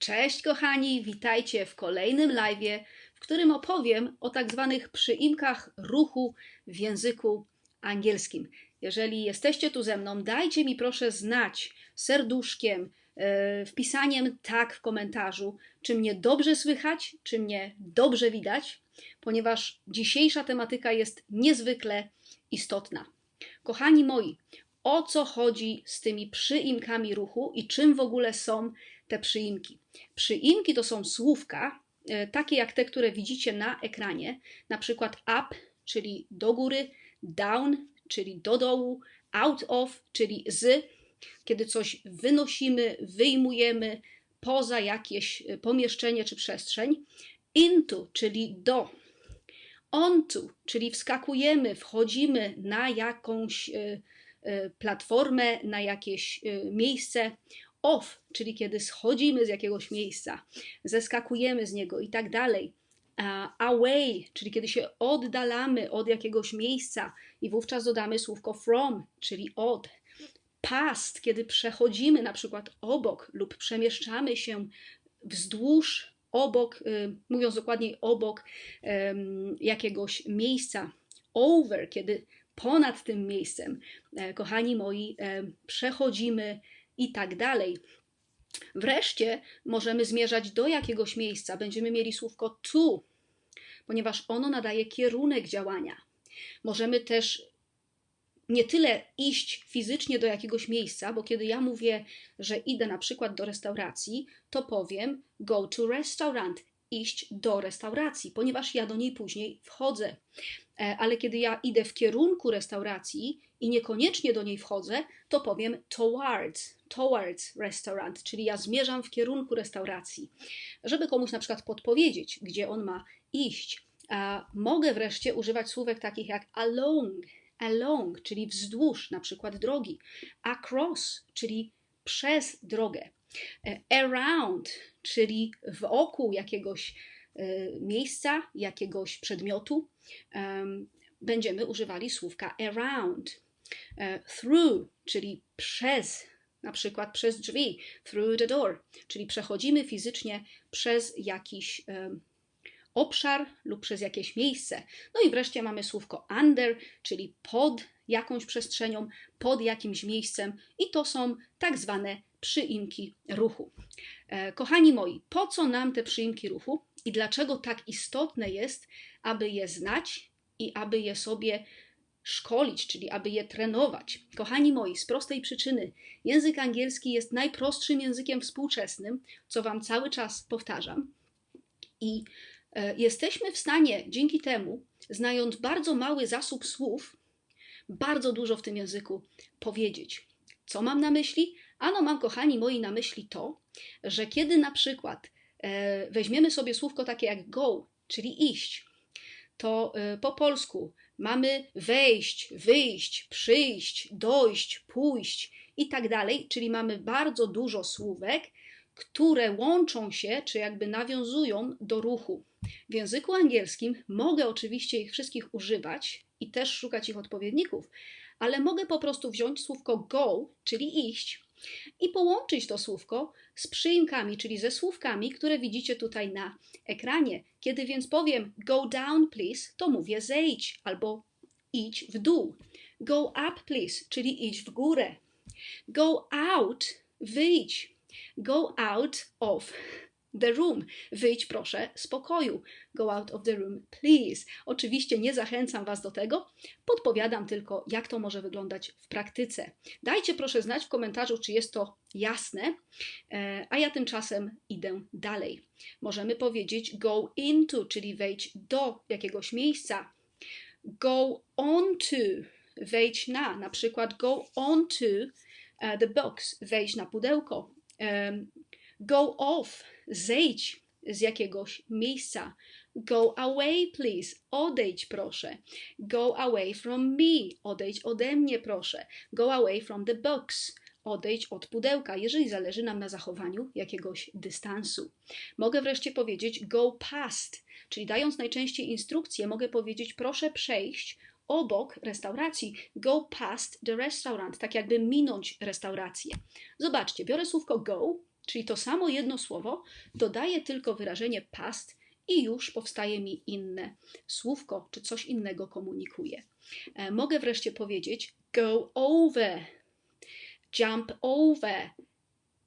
Cześć kochani, witajcie w kolejnym live, w którym opowiem o tak zwanych przyimkach ruchu w języku angielskim. Jeżeli jesteście tu ze mną, dajcie mi proszę znać serduszkiem, e, wpisaniem tak w komentarzu, czy mnie dobrze słychać, czy mnie dobrze widać, ponieważ dzisiejsza tematyka jest niezwykle istotna. Kochani moi, o co chodzi z tymi przyimkami ruchu i czym w ogóle są te przyimki. Przyimki to są słówka, e, takie jak te, które widzicie na ekranie, na przykład up, czyli do góry, down, czyli do dołu, out of, czyli z, kiedy coś wynosimy, wyjmujemy poza jakieś e, pomieszczenie czy przestrzeń, into, czyli do, onto, czyli wskakujemy, wchodzimy na jakąś e, platformę, na jakieś miejsce, off, czyli kiedy schodzimy z jakiegoś miejsca, zeskakujemy z niego i tak dalej. Away, czyli kiedy się oddalamy od jakiegoś miejsca i wówczas dodamy słówko from, czyli od. Past, kiedy przechodzimy na przykład obok lub przemieszczamy się wzdłuż, obok, y, mówiąc dokładniej obok jakiegoś miejsca. Over, kiedy ponad tym miejscem, e, kochani moi, przechodzimy i tak dalej. Wreszcie możemy zmierzać do jakiegoś miejsca. Będziemy mieli słówko to, ponieważ ono nadaje kierunek działania. Możemy też nie tyle iść fizycznie do jakiegoś miejsca, bo kiedy ja mówię, że idę na przykład do restauracji, to powiem go to restaurant, iść do restauracji, ponieważ ja do niej później wchodzę. E, ale kiedy ja idę w kierunku restauracji i niekoniecznie do niej wchodzę, to powiem towards, towards restaurant, czyli ja zmierzam w kierunku restauracji, żeby komuś na przykład podpowiedzieć, gdzie on ma iść. Mogę wreszcie używać słówek takich jak along, along, czyli wzdłuż na przykład drogi, across, czyli przez drogę, e, around, czyli wokół jakiegoś e, miejsca, jakiegoś przedmiotu. Będziemy używali słówka around. E, through, czyli przez, na przykład przez drzwi, through the door, czyli przechodzimy fizycznie przez jakiś obszar lub przez jakieś miejsce. No i wreszcie mamy słówko under, czyli pod jakąś przestrzenią, pod jakimś miejscem, i to są tak zwane przyimki ruchu. E, kochani moi, po co nam te przyimki ruchu i dlaczego tak istotne jest, aby je znać i aby je sobie szkolić, czyli aby je trenować. Kochani moi, z prostej przyczyny język angielski jest najprostszym językiem współczesnym, co Wam cały czas powtarzam. I e, jesteśmy w stanie dzięki temu, znając bardzo mały zasób słów, bardzo dużo w tym języku powiedzieć. Co mam na myśli? Ano, mam, kochani moi, na myśli to, że kiedy na przykład e, weźmiemy sobie słówko takie jak go, czyli iść, to e, po polsku mamy wejść, wyjść, przyjść, dojść, pójść i tak dalej, czyli mamy bardzo dużo słówek, które łączą się, czy jakby nawiązują do ruchu. W języku angielskim mogę oczywiście ich wszystkich używać i też szukać ich odpowiedników, ale mogę po prostu wziąć słówko go, czyli iść, i połączyć to słówko z przyimkami, czyli ze słówkami, które widzicie tutaj na ekranie. Kiedy więc powiem go down please, to mówię zejdź albo idź w dół. Go up please, czyli idź w górę. Go out, wyjdź. Go out of the room. Wyjdź proszę z pokoju. Go out of the room, please. Oczywiście nie zachęcam Was do tego, podpowiadam tylko, jak to może wyglądać w praktyce. Dajcie proszę znać w komentarzu, czy jest to jasne, e, a ja tymczasem idę dalej. Możemy powiedzieć go into, czyli wejdź do jakiegoś miejsca. Go on to, wejdź na, na przykład go on to uh, the box, wejdź na pudełko. Go off, zejdź z jakiegoś miejsca. Go away, please. Odejdź, proszę. Go away from me. Odejdź ode mnie, proszę. Go away from the box. Odejdź od pudełka, jeżeli zależy nam na zachowaniu jakiegoś dystansu. Mogę wreszcie powiedzieć go past, czyli dając najczęściej instrukcję, mogę powiedzieć proszę przejść obok restauracji. Go past the restaurant, tak jakby minąć restaurację. Zobaczcie, biorę słówko go, czyli to samo jedno słowo, dodaję tylko wyrażenie past i już powstaje mi inne słówko, czy coś innego komunikuje. E, mogę wreszcie powiedzieć go over, jump over,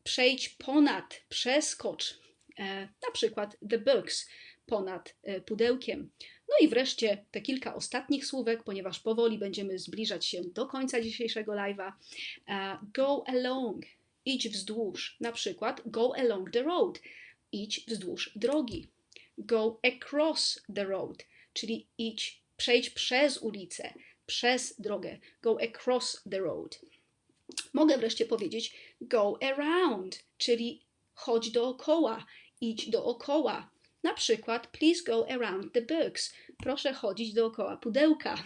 przejdź ponad, przeskocz. E, na przykład the books, ponad e, pudełkiem. No i wreszcie te kilka ostatnich słówek, ponieważ powoli będziemy zbliżać się do końca dzisiejszego live'a. Go along, idź wzdłuż. Na przykład go along the road, idź wzdłuż drogi. Go across the road, czyli idź, przejdź przez ulicę, przez drogę. Go across the road. Mogę wreszcie powiedzieć go around, czyli chodź dookoła, idź dookoła. Na przykład, please go around the books. Proszę chodzić dookoła pudełka.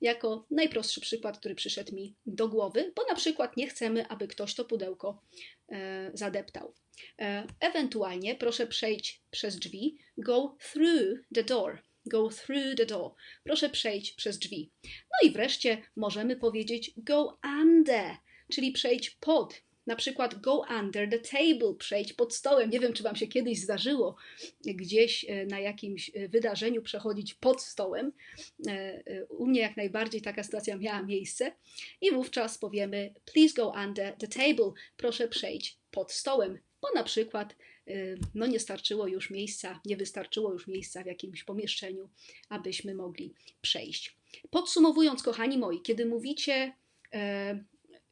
jako najprostszy przykład, który przyszedł mi do głowy, bo na przykład nie chcemy, aby ktoś to pudełko e, zadeptał. E, ewentualnie proszę przejść przez drzwi. Go through the door. Go through the door. Proszę przejść przez drzwi. No i wreszcie możemy powiedzieć go under, czyli przejść pod na przykład go under the table, przejść pod stołem. Nie wiem, czy Wam się kiedyś zdarzyło gdzieś e, na jakimś e, wydarzeniu przechodzić pod stołem. E, u mnie jak najbardziej taka sytuacja miała miejsce i wówczas powiemy please go under the table, proszę przejść pod stołem, bo na przykład no nie starczyło już miejsca, nie wystarczyło już miejsca w jakimś pomieszczeniu, abyśmy mogli przejść. Podsumowując, kochani moi, kiedy mówicie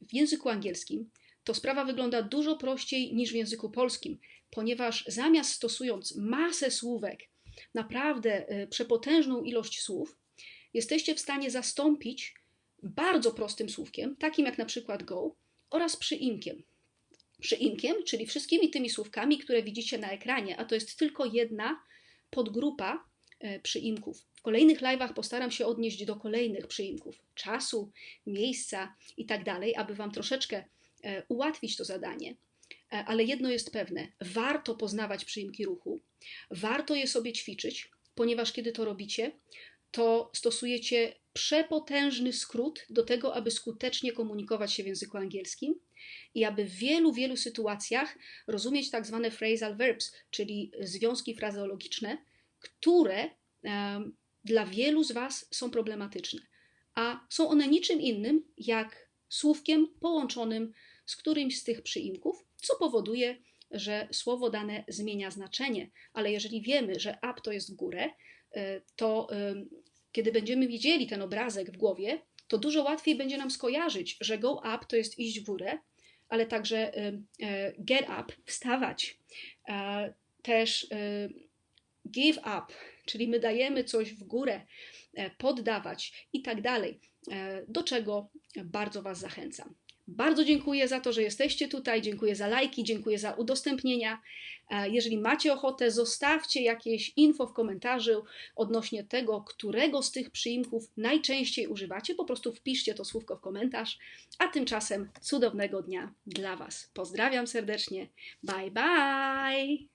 w języku angielskim, to sprawa wygląda dużo prościej niż w języku polskim, ponieważ zamiast stosując masę słówek, naprawdę e, przepotężną ilość słów, jesteście w stanie zastąpić bardzo prostym słówkiem, takim jak na przykład go, oraz przyimkiem. Przyimkiem, czyli wszystkimi tymi słówkami, które widzicie na ekranie, a to jest tylko jedna podgrupa e, przyimków. W kolejnych live'ach postaram się odnieść do kolejnych przyimków, czasu, miejsca i tak aby Wam troszeczkę ułatwić to zadanie. E, ale jedno jest pewne: warto poznawać przyimki ruchu, warto je sobie ćwiczyć, ponieważ kiedy to robicie, to stosujecie przepotężny skrót do tego, aby skutecznie komunikować się w języku angielskim i aby w wielu, wielu sytuacjach rozumieć tak zwane phrasal verbs, czyli związki frazeologiczne, które um, dla wielu z Was są problematyczne. A są one niczym innym jak słówkiem połączonym z którymś z tych przyimków, co powoduje, że słowo dane zmienia znaczenie. Ale jeżeli wiemy, że up to jest w górę, e, to kiedy będziemy widzieli ten obrazek w głowie, to dużo łatwiej będzie nam skojarzyć, że go up to jest iść w górę, ale także e, get up, wstawać. E, też give up, czyli my dajemy coś w górę, poddawać i tak dalej, do czego bardzo Was zachęcam. Bardzo dziękuję za to, że jesteście tutaj, dziękuję za lajki, dziękuję za udostępnienia. E, jeżeli macie ochotę, zostawcie jakieś info w komentarzu odnośnie tego, którego z tych przyimków najczęściej używacie. Po prostu wpiszcie to słówko w komentarz. A tymczasem cudownego dnia dla Was. Pozdrawiam serdecznie. Bye bye!